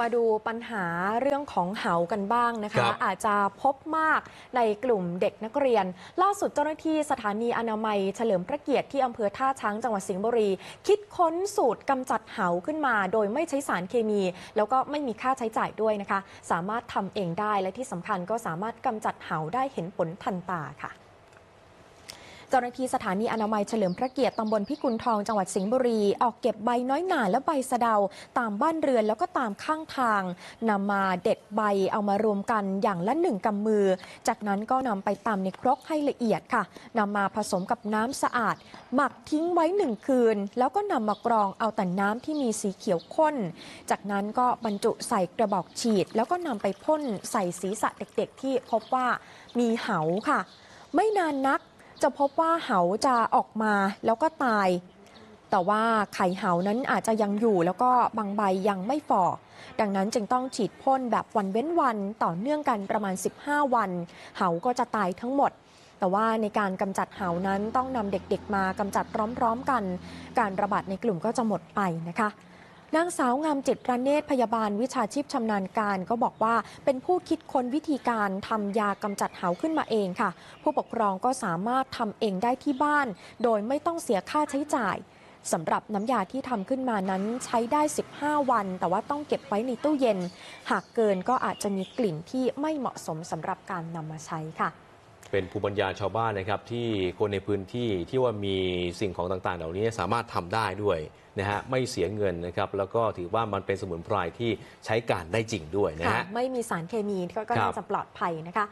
มาดูปัญหาเรื่องของเหากันบ้างนะครัคะบอาจจะพบมากในกลุ่มเด็กนักเรียน ล่าสุดเจ้าหน้าที่สถานีอนามัย เฉลิมพระเกียรติที่อำเภอท่าช้างจังหวัดสิงห์บุรี คิดค้นสูตรกำจัดเหาขึ้นมา โดยไม่ใช้สารเคมี แล้วก็ไม่มีค่าใช้จ่ายด้วยนะคะ สามารถทำเองได้และที่สำคัญก็สามารถกำจัดเหาได้เห็นผลทันตาค่ะ เจ้าหน้าที่สถานีอนามัยเฉลิมพระเกียรติตำบลพิกุลทองจังหวัดสิงห์บุรี ออกเก็บใบน้อยหนาและใบสะเดา ตามบ้านเรือนแล้วก็ตามข้างทางนำมาเด็ดใบเอามารวมกันอย่างละหนึ่งกำมือ จากนั้นก็นำไปตำในครกให้ละเอียดค่ะนำมาผสมกับน้ำสะอาด หมักทิ้งไว้หนึ่งคืน แล้วก็นำมากรองเอาแต่น้ำที่มีสีเขียวข้น จากนั้นก็บรรจุใส่กระบอกฉีด แล้วก็นำไปพ่นใส่ศีรษะเด็กๆ ที่พบว่ามีเหาค่ะ ไม่นานนัก จะพบว่าเหาจะออกมาแล้วก็ตาย แต่ว่าไข่เหานั้นอาจจะยังอยู่แล้วก็บางใบยังไม่ฝ่อ ดังนั้นจึงต้องฉีดพ่นแบบวันเว้นวันต่อเนื่องกันประมาณ 15 วัน เหาก็จะตายทั้งหมดแต่ว่าในการกำจัดเหานั้นต้องนำเด็กๆมากำจัดพร้อมๆกัน การระบาดในกลุ่มก็จะหมดไปนะคะ นางสาวงามจิตรเนตรพยาบาลวิชาชีพชำนาญการ ก็บอกว่าเป็นผู้คิดค้นวิธีการทำยากำจัดเหาขึ้นมาเองค่ะ ผู้ปกครองก็สามารถทำเองได้ที่บ้าน โดยไม่ต้องเสียค่าใช้จ่ายสำหรับน้ำยาที่ทำขึ้นมานั้นใช้ได้ 15 วัน แต่ว่าต้องเก็บไว้ในตู้เย็น หากเกินก็อาจจะมีกลิ่นที่ไม่เหมาะสมสำหรับการนำมาใช้ค่ะ เป็นภูมิปัญญาชาวบ้านนะครับที่คนในพื้นที่ที่ว่ามีสิ่งของต่างๆ เหล่านี้สามารถทำได้ด้วยนะฮะไม่เสียเงินนะครับแล้วก็ถือว่ามันเป็นสมุนไพรที่ใช้การได้จริงด้วยนะค่ะฮะไม่มีสารเคมีก็ก็ครับน่าจะปลอดภัยนะคะ